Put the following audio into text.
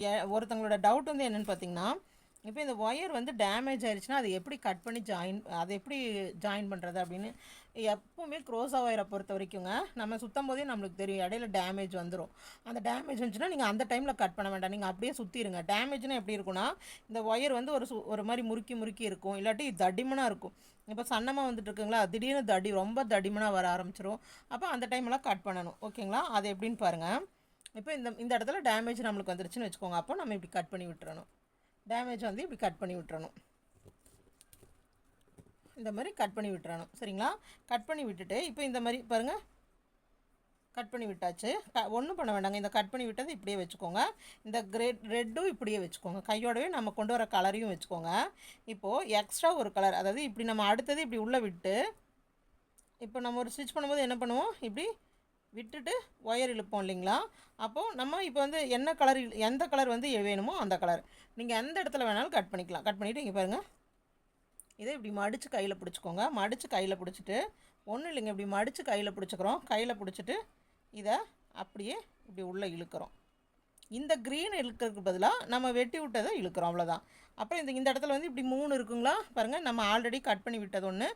எ- ஒருத்தவங்களோட டவுட் வந்து என்னென்னு பார்த்தீங்கன்னா இப்போ இந்த ஒயர் வந்து டேமேஜ் ஆயிடுச்சுன்னா அதை எப்படி கட் பண்ணி ஜாயின் அதை எப்படி ஜாயின் பண்ணுறது அப்படின்னு எப்பவுமே க்ரோஸா ஒயரை பொறுத்த வரைக்குங்க நம்ம சுத்தம் போதே நம்மளுக்கு தெரியும் இடையில டேமேஜ் வந்துடும் அந்த டேமேஜ் வந்துச்சுன்னா நீங்கள் அந்த டைமில் கட் பண்ண வேண்டாம். நீங்கள் அப்படியே சுற்றிடுங்க டேமேஜ்னால் எப்படி இருக்குன்னா இந்த ஒயர் வந்து ஒரு சு- ஒரு மாதிரி முறுக்கி முறுக்கி இருக்கும். இல்லாட்டி தடிமனாக இருக்கும். இப்போ சன்னமாக வந்துட்டு இருக்குங்களா திடீர்னு தடி ரொம்ப தடிமனாக வர ஆரம்பிச்சிடும் அப்போ அந்த டைம்லாம் கட் பண்ணணும். ஓகேங்களா? அது எப்படின்னு பாருங்கள் இப்போ இந்த இந்த இடத்துல டேமேஜ் நம்மளுக்கு வந்துருச்சுன்னு வச்சுக்கோங்க. அப்போ நம்ம இப்படி கட் பண்ணி விட்டுறணும். டேமேஜ் வந்து இப்படி கட் பண்ணி விட்டுறணும். இந்த மாதிரி கட் பண்ணி விட்டுறணும். சரிங்களா? கட் பண்ணி விட்டுட்டு இப்போ இந்த மாதிரி பாருங்கள் கட் பண்ணி விட்டாச்சு. க ஒன்றும் பண்ண வேண்டாங்க. இந்த கட் பண்ணி விட்டது இப்படியே வச்சுக்கோங்க. இந்த கிரேட் ரெட்டும் இப்படியே வச்சுக்கோங்க. கையோடவே நம்ம கொண்டு வர கலரையும் வச்சுக்கோங்க. இப்போது எக்ஸ்ட்ரா ஒரு கலர் அதாவது இப்படி நம்ம அடுத்தது இப்படி உள்ளே விட்டு இப்போ நம்ம ஒரு ஸ்டிச் பண்ணும்போது என்ன பண்ணுவோம்? இப்படி விட்டுட்டு ஒயர் இழுப்போம் இல்லைங்களா? அப்போது நம்ம இப்போ வந்து என்ன கலர் எந்த கலர் வந்து வேணுமோ அந்த கலர் நீங்கள் எந்த இடத்துல வேணாலும் கட் பண்ணிக்கலாம். கட் பண்ணிவிட்டு இங்கே பாருங்கள் இதை இப்படி மடித்து கையில் பிடிச்சிக்கோங்க. மடித்து கையில் பிடிச்சிட்டு ஒன்றும் இல்லைங்க இப்படி மடித்து கையில் பிடிச்சிக்கிறோம். கையில் பிடிச்சிட்டு இதை அப்படியே இப்படி உள்ளே இழுக்கிறோம். இந்த க்ரீன் இழுக்கிறதுக்கு பதிலாக நம்ம வெட்டி விட்டதை இழுக்கிறோம் அவ்வளோதான் அப்புறம் இந்த இந்த இடத்துல வந்து இப்படி மூணு இருக்குங்களா? பாருங்கள் நம்ம ஆல்ரெடி கட் பண்ணி விட்டது ஒன்று